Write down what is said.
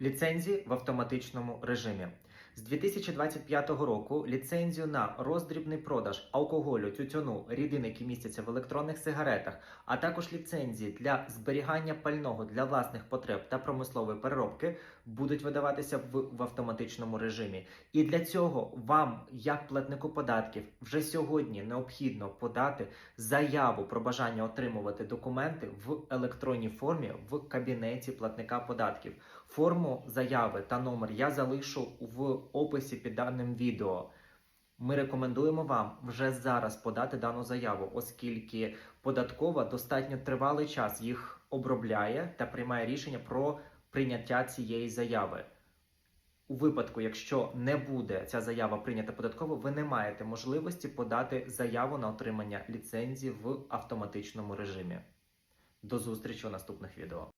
Ліцензії в автоматичному режимі. З 2025 року ліцензію на роздрібний продаж алкоголю, тютюну, рідин, які містяться в електронних сигаретах, а також ліцензії для зберігання пального для власних потреб та промислової переробки будуть видаватися в, в автоматичному режимі. І для цього вам, як платнику податків, вже сьогодні необхідно подати заяву про бажання отримувати документи в електронній формі в кабінеті платника податків. Форму заяви та номер я залишу в описі під даним відео. Ми рекомендуємо вам вже зараз подати дану заяву, оскільки податкова достатньо тривалий час їх обробляє та приймає рішення про прийняття цієї заяви. У випадку, якщо не буде ця заява прийнята податково, ви не маєте можливості подати заяву на отримання ліцензії в автоматичному режимі. До зустрічі у наступних відео.